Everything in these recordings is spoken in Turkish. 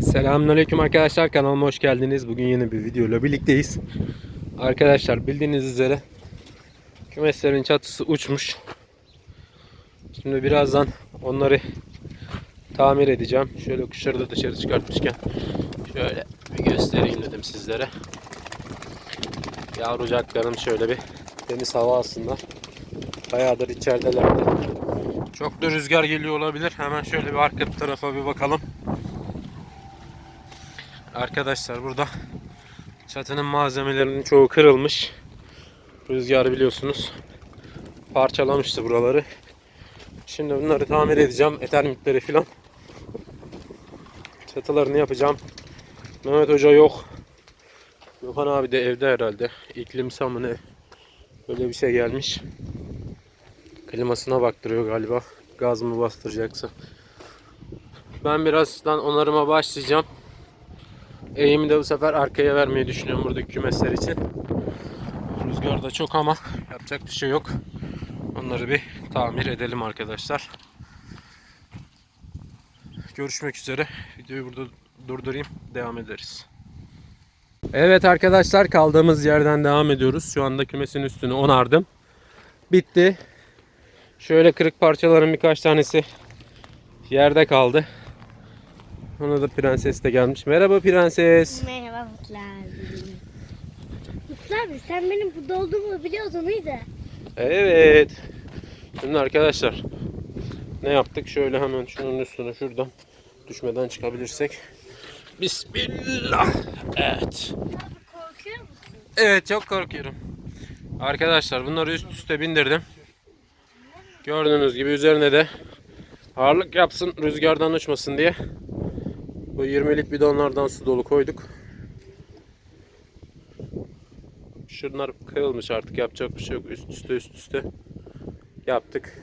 Selamünaleyküm arkadaşlar kanalıma hoş geldiniz. Bugün yeni bir videoyla birlikteyiz. Arkadaşlar bildiğiniz üzere kümeslerin çatısı uçmuş. Şimdi birazdan onları tamir edeceğim. Şöyle kuşları da dışarı çıkartmışken şöyle bir göstereyim dedim sizlere. Yavrucaklarım şöyle bir temiz hava alsınlar. Bayağıdır içeridelerdi. Çok da rüzgar geliyor olabilir. Hemen şöyle bir arka tarafa bir bakalım. Arkadaşlar burada çatının malzemelerinin çoğu kırılmış. Rüzgar biliyorsunuz parçalamıştı buraları. Şimdi bunları tamir edeceğim. Etermitleri filan. Çatılarını yapacağım. Mehmet Hoca yok. Gökhan abi de evde herhalde. İklimsel ne? Böyle bir şey gelmiş. Klimasına baktırıyor galiba. Gaz mı bastıracaksa. Ben birazdan onarıma başlayacağım. Eğimi de bu sefer arkaya vermeyi düşünüyorum buradaki kümesler için. Rüzgar da çok ama yapacak bir şey yok. Onları bir tamir edelim arkadaşlar. Görüşmek üzere. Videoyu burada durdurayım. Devam ederiz. Evet arkadaşlar kaldığımız yerden devam ediyoruz. Şu anda kümesin üstünü onardım. Bitti. Şöyle kırık parçaların birkaç tanesi yerde kaldı. Ona da prenses de gelmiş. Merhaba prenses. Merhaba. Mutlu abi sen benim burada olduğumu biliyordun değil mi? Evet. Şimdi arkadaşlar ne yaptık? Şöyle hemen şunun üstüne şuradan düşmeden çıkabilirsek. Bismillah. Evet. Korkuyor musun? Evet çok korkuyorum. Arkadaşlar bunları üst üste bindirdim. Gördüğünüz gibi üzerine de ağırlık yapsın rüzgardan uçmasın diye. Bu 20'lik bidonlardan su dolu koyduk. Şunlar kırılmış artık yapacak bir şey yok. Üst üste üst üste yaptık.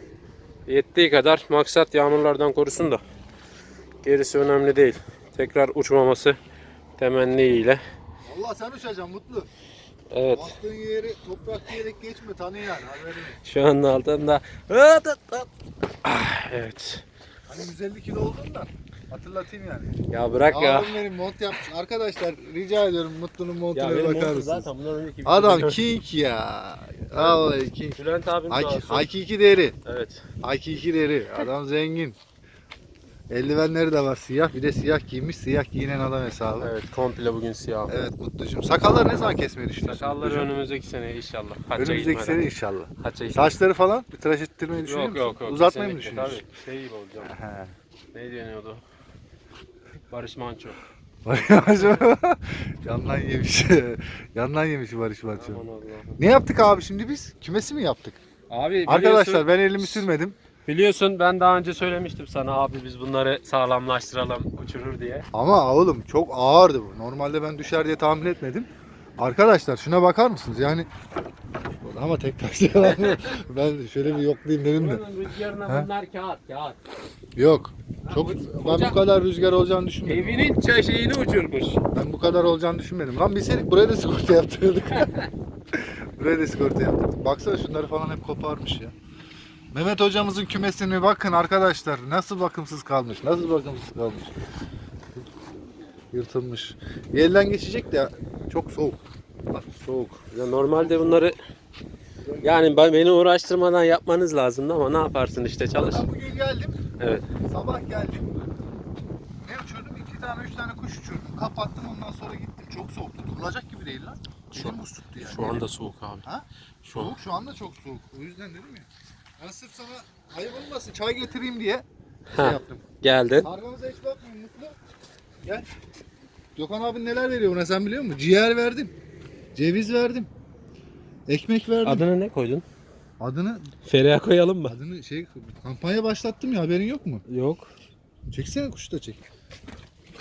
Yettiği kadar maksat yağmurlardan korusun da gerisi önemli değil. Tekrar uçmaması temenniyle. Allah sen uçacaksın mutlu. Evet. Bastığın yeri toprak diyerek geçme tanı yani haberin. Şu an altında. Ah, evet. Hani 150 kilo oldun da hatırlatayım yani. Ya bırak ya. Abim benim mont yapmış. Arkadaşlar rica ediyorum Mutlu'nun montuna bir benim bakar montum mısınız? Zaten bundan önceki Adam videoda- king ya. Vallahi king. Bülent abim sağ olsun. Hakiki deri. Evet. Hakiki deri. Adam zengin. Eldivenleri de var siyah. Bir de siyah giymiş. Siyah giyinen adam hesabı. Evet, Evet komple bugün siyah. Mutlucuğum. Sakalları ne zaman kesmeyi düşünüyorsun? Sakalları Mutlucuğum? önümüzdeki sene inşallah. Hacca Önümüzdeki gitmeden. sene inşallah. Hacca gitmeden. Saçları falan bir tıraş ettirmeyi düşünüyor Yok musun? yok yok. Uzatmayı mı kesinlikle. düşünüyorsun? Tabii. Şey gibi olacağım. He. Ne deniyordu? Barış Manço. Yandan yemiş. Yandan yemiş Barış Manço. Aman Allah'ım. Ne yaptık abi şimdi biz? Kümesi mi yaptık? Abi biliyorsun, Arkadaşlar ben elimi sürmedim. biliyorsun ben daha önce söylemiştim sana abi biz bunları sağlamlaştıralım uçurur diye. Ama oğlum çok ağırdı bu. Normalde ben düşer diye tahmin etmedim. Arkadaşlar şuna bakar mısınız? Yani ama tek taşla ben şöyle bir yoklayayım dedim de. Rüzgarına bunlar kağıt kağıt. Yok. Çok ben bu kadar rüzgar olacağını düşünmedim. Evinin şeyini uçurmuş. Ben bu kadar olacağını düşünmedim. Lan bilseydik buraya da sigorta yaptırdık. buraya da sigorta yaptırdık. Baksana şunları falan hep koparmış ya. Mehmet hocamızın kümesine bakın arkadaşlar. Nasıl bakımsız kalmış. Nasıl bakımsız kalmış. Yırtılmış. Bir elden geçecek de çok soğuk. Bak soğuk. Ya normalde bunları yani ben- beni uğraştırmadan yapmanız lazımdı ama ne yaparsın işte çalış. Ben bugün geldim. Evet. Sabah geldim. Ne uçurdum? İki tane, üç tane kuş uçurdum. Kapattım ondan sonra gittim. Çok soğuktu. Durulacak gibi değil lan. Şu- Elim buz tuttu yani. Şu anda soğuk abi. Ha? Şu an. Soğuk şu anda çok soğuk. O yüzden dedim ya. Ben sırf sana ayıp olmasın çay getireyim diye şey Ha. yaptım. Geldin. Kargamıza hiç bakmıyorum Mutlu. Gel. Gökhan abi neler veriyor ona sen biliyor musun? Ciğer verdim. Ceviz verdim. Ekmek verdim. Adını ne koydun? Adını Feriha koyalım mı? adını şey kampanya başlattım ya haberin yok mu? Yok. Çeksene kuşu da çek.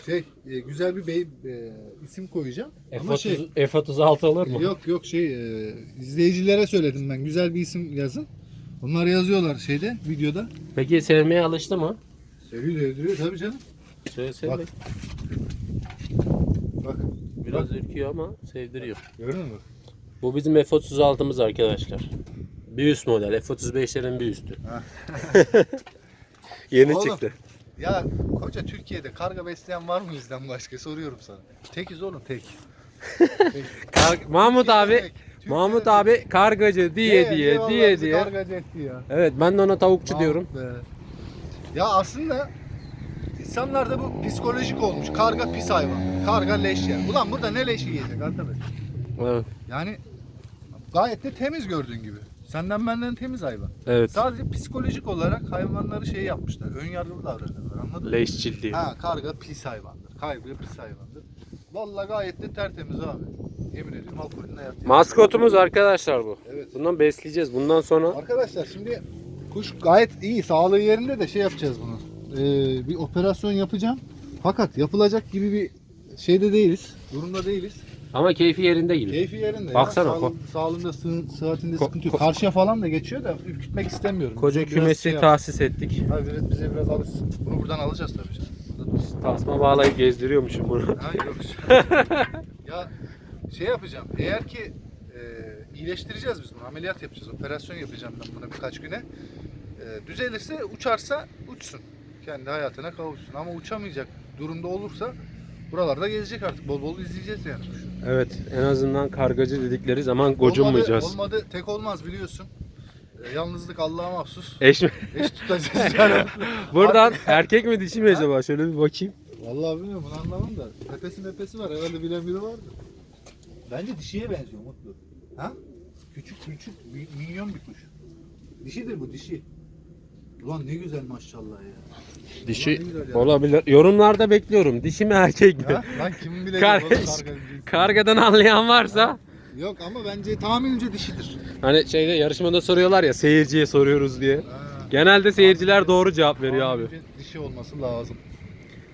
Şey e, güzel bir bey, e, isim koyacağım. Ama şey F30, F36 olur mu? yok yok şey e, izleyicilere söyledim ben güzel bir isim yazın. Onlar yazıyorlar şeyde videoda. Peki sevmeye alıştı mı? Seviyor sevdiriyor tabii canım. Söyle. Bak. Bak Biraz ürküyor ama sevdiriyor. gördün mü? Bu bizim F36'mız arkadaşlar. Bir üst model. F35'lerin bir üstü. Yeni Oğlum. çıktı. Ya koca Türkiye'de karga besleyen var mı bizden başka soruyorum sana. Tekiz oğlum tek. Tek. Mahmut abi Türkiye'de tek. Türkiye'de Mahmut tek. abi kargacı diye diye diye bizi diye. Kargacı etti ya. Evet ben de ona tavukçu Mahmut diyorum. be. Ya aslında insanlarda bu psikolojik olmuş. Karga pis hayvan. Karga leş yer. Ulan burada ne leşi yiyecek arkadaş? Evet. Yani gayet de temiz gördüğün gibi. Senden benden temiz hayvan. evet. Sadece psikolojik olarak hayvanları şey yapmışlar. Ön yargılı davranıyorlar anladın mı? Leşçil diye. Ha karga pis hayvandır. Karga pis hayvandır. Vallahi gayet de tertemiz abi. Yemin ediyorum alkolünde yatıyor. Maskotumuz arkadaşlar bu. Evet. Bundan besleyeceğiz. Bundan sonra Arkadaşlar şimdi kuş gayet iyi, sağlığı yerinde de şey yapacağız bunu. Ee, bir operasyon yapacağım. Fakat yapılacak gibi bir şeyde değiliz. Durumda değiliz. ama keyfi yerinde gibi. Keyfi yerinde. Baksana, ya. Sağlığın- sağlığında, sı sıhhatinde Ko- sıkıntı yok. Karşıya falan da geçiyor da ürkütmek istemiyorum. Koca Bize kümesi şey tahsis ettik. Ha, biraz, bize biraz alışsın. Bunu buradan alacağız tabii canım. Tasma bağlayıp gezdiriyormuşum bunu. Ha, yok. ya şey yapacağım. Eğer ki e, iyileştireceğiz biz bunu. Ameliyat yapacağız. Operasyon yapacağım ben buna birkaç güne. E, düzelirse uçarsa uçsun. Kendi hayatına kavuşsun. Ama uçamayacak durumda olursa buralarda gezecek artık. Bol bol izleyeceğiz yani. Evet en azından kargacı dedikleri zaman gocunmayacağız. Olmadı, olmadı tek olmaz biliyorsun. E, yalnızlık Allah'a mahsus. Eş mi? Eş tutacağız yani. Buradan erkek mi dişi mi acaba? Şöyle bir bakayım. Vallahi bilmiyorum bunu anlamam da. Tepesi mepesi var herhalde bilen biri vardı. Bence dişiye benziyor Mutlu. Ha? Küçük küçük mi- minyon bir kuş. Dişidir bu dişi. Ulan ne güzel maşallah ya. Dişi Ulan ne güzel ya. olabilir. Yorumlarda bekliyorum. Dişi mi erkek mi? Ha? Lan kimin bilecek Kar- oğlum karga cinsi? Kargadan anlayan varsa Yok ama bence tahminimce dişidir. hani şeyde yarışmada soruyorlar ya seyirciye soruyoruz diye. Ha. Genelde seyirciler doğru cevap veriyor abi. Dişi olması lazım.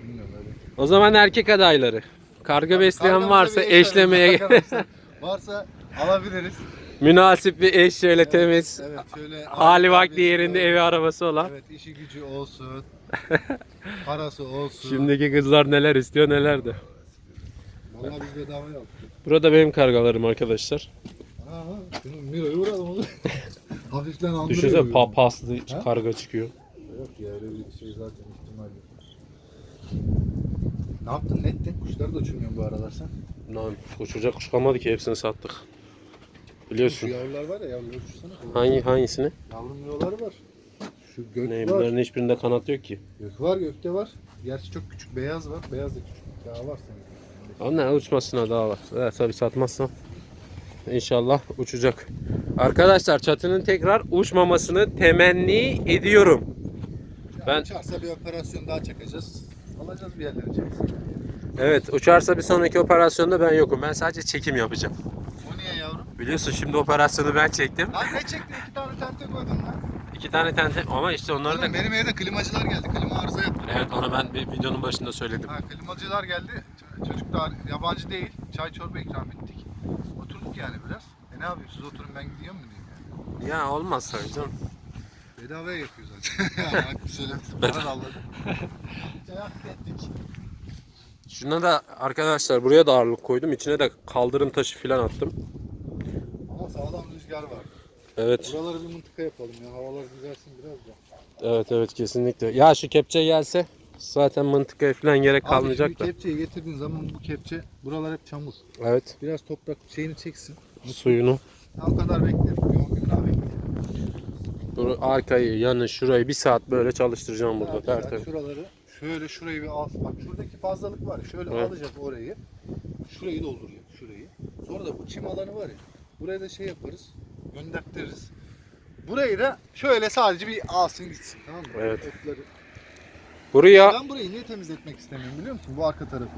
Bilmiyorum öyle. O zaman erkek adayları. Karga besleyen Kargamıza varsa eşlemeye. Varsa alabiliriz. münasip bir eş şöyle temiz. Evet şöyle Hali vakti yerinde evi arabası olan. Evet işi gücü olsun. Parası olsun. Şimdiki kızlar neler istiyor neler de. Vallahi biz bedava yaptık. Burada benim kargalarım arkadaşlar. Ha, şunu Miro'yu vuralım oğlum. Hafiften andırıyor. Düşünsene bu. papaslı Ha? karga çıkıyor. Yok ya öyle bir şey zaten ihtimal yok. Ne yaptın ne ettin? Kuşları da uçurmuyorsun bu aralar sen. Lan uçacak kuş kalmadı ki hepsini sattık. Şu Biliyorsun. yavrular var ya yavruları uçursana. Hangi hangisini? Yavru miroları var. Şu gök Ne, var. bunların hiçbirinde kanat yok ki. Gök var gökte var. Gerçi çok küçük beyaz var. Beyaz da küçük. Daha var senin. Onlar uçmasına daha var. Evet, tabii satmazsam inşallah uçacak. Arkadaşlar çatının tekrar uçmamasını temenni ediyorum. Ben- Uçarsa bir operasyon daha çekeceğiz. Alacağız bir yerlere çeksin. Evet uçarsa bir sonraki operasyonda ben yokum. Ben sadece çekim yapacağım. O niye yavrum? Biliyorsun şimdi operasyonu ben çektim. Lan ne çektin? İki tane tente koydun lan. İki tane tente ama işte onları da... Oğlum benim evde klimacılar geldi. Klima arıza yaptı. Evet onu ben bir videonun başında söyledim. Ha, klimacılar geldi. Çocuk da yabancı değil. Çay çorba ikram ettik. Oturduk yani biraz. E ne yapıyorsunuz? Siz oturun ben gidiyorum mu diyeyim yani. Ya olmaz tabii canım. Bedavaya yapıyor zaten. yani hakkı söylemesin. Para da aldım. Çay hak ettik. Şuna da arkadaşlar buraya da ağırlık koydum. İçine de kaldırım taşı falan attım. Ama sağlam rüzgar var. Evet. Buraları bir mıntıka yapalım ya. Havalar güzelsin biraz da. Evet evet kesinlikle. Ya şu kepçe gelse zaten mıntıkaya falan gerek Abi kalmayacak da. kepçeyi getirdiğin zaman bu kepçe buralar hep çamur. Evet. Biraz toprak şeyini çeksin. Suyunu. O kadar beklerim. Bir 10 gün daha beklerim. Bu arkayı, yanı, şurayı bir saat böyle çalıştıracağım burada. Tertemiz. Şuraları şöyle şurayı bir al. Bak şuradaki fazlalık var. Şöyle Evet. alacak orayı. Şurayı dolduracak şurayı. Sonra da bu çim alanı var ya. Buraya da şey yaparız. Göndertiriz. Burayı da şöyle sadece bir alsın gitsin. Tamam mı? Evet. Otları. Buraya Ben burayı niye temizletmek istemiyorum biliyor musun? Bu arka tarafı.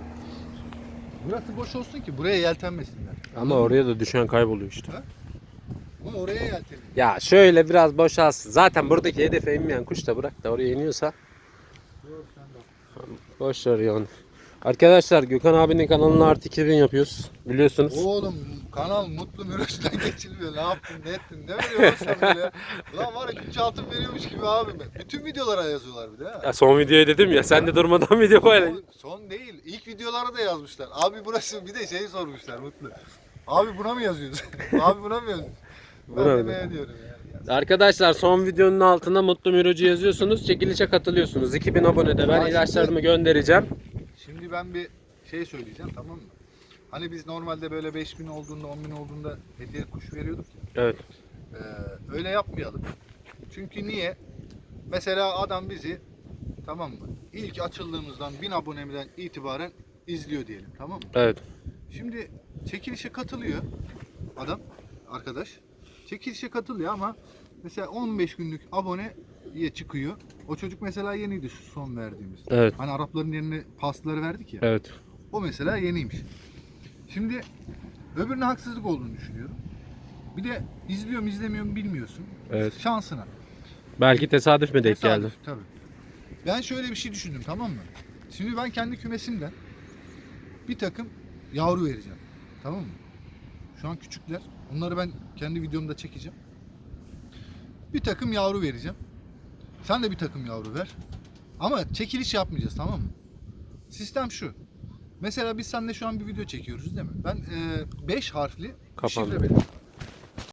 Burası boş olsun ki buraya yeltenmesinler. ama oraya da düşen kayboluyor işte. Ama oraya yeltenin. Ya şöyle biraz boşalsın. Zaten buradaki hedefe inmeyen kuş da bırak da oraya iniyorsa Yok, sen de. boş ver yani. Arkadaşlar Gökhan abinin kanalını artı 2000 yapıyoruz. Biliyorsunuz. Oğlum kanal mutlu mürüçten geçilmiyor. Ne yaptın ne ettin ne veriyorsun böyle? Ulan var ya güç altın veriyormuş gibi abi. Bütün videolara yazıyorlar bir de ha. Ya son videoyu dedim ya sen de durmadan video paylaş. Son, son değil. İlk videolara da yazmışlar. Abi burası bir de şey sormuşlar Mutlu. Abi buna mı yazıyorsun? abi buna mı yazıyorsun? Ben de diyorum yani. Arkadaşlar son videonun altına Mutlu Mirocu yazıyorsunuz. Çekilişe katılıyorsunuz. 2000 abonede ben Ya ilaçlarımı göndereceğim. Şimdi ben bir şey söyleyeceğim tamam mı? Hani biz normalde böyle 5000 olduğunda 10.000 olduğunda hediye kuş veriyorduk ya. Evet. Ee, öyle yapmayalım. Çünkü niye? Mesela adam bizi tamam mı? İlk açıldığımızdan 1000 abonemden itibaren izliyor diyelim tamam mı? Evet. Şimdi çekilişe katılıyor adam, arkadaş. Çekilişe katılıyor ama mesela 15 günlük aboneye çıkıyor. O çocuk mesela yeniydi şu son verdiğimiz. Evet. Hani Arapların yerine pasları verdik ya. Evet. O mesela yeniymiş. Şimdi öbürüne haksızlık olduğunu düşünüyorum. Bir de izliyorum izlemiyorum bilmiyorsun. Evet. Şansına. Belki tesadüf mü denk Tesadüf, geldi? Tabii. Ben şöyle bir şey düşündüm tamam mı? Şimdi ben kendi kümesimden bir takım yavru vereceğim. Tamam mı? Şu an küçükler. Onları ben kendi videomda çekeceğim. Bir takım yavru vereceğim. Sen de bir takım yavru ver. Ama çekiliş yapmayacağız tamam mı? Sistem şu. Mesela biz seninle şu an bir video çekiyoruz değil mi? Ben 5 harfli Kapandı. şifre veriyorum.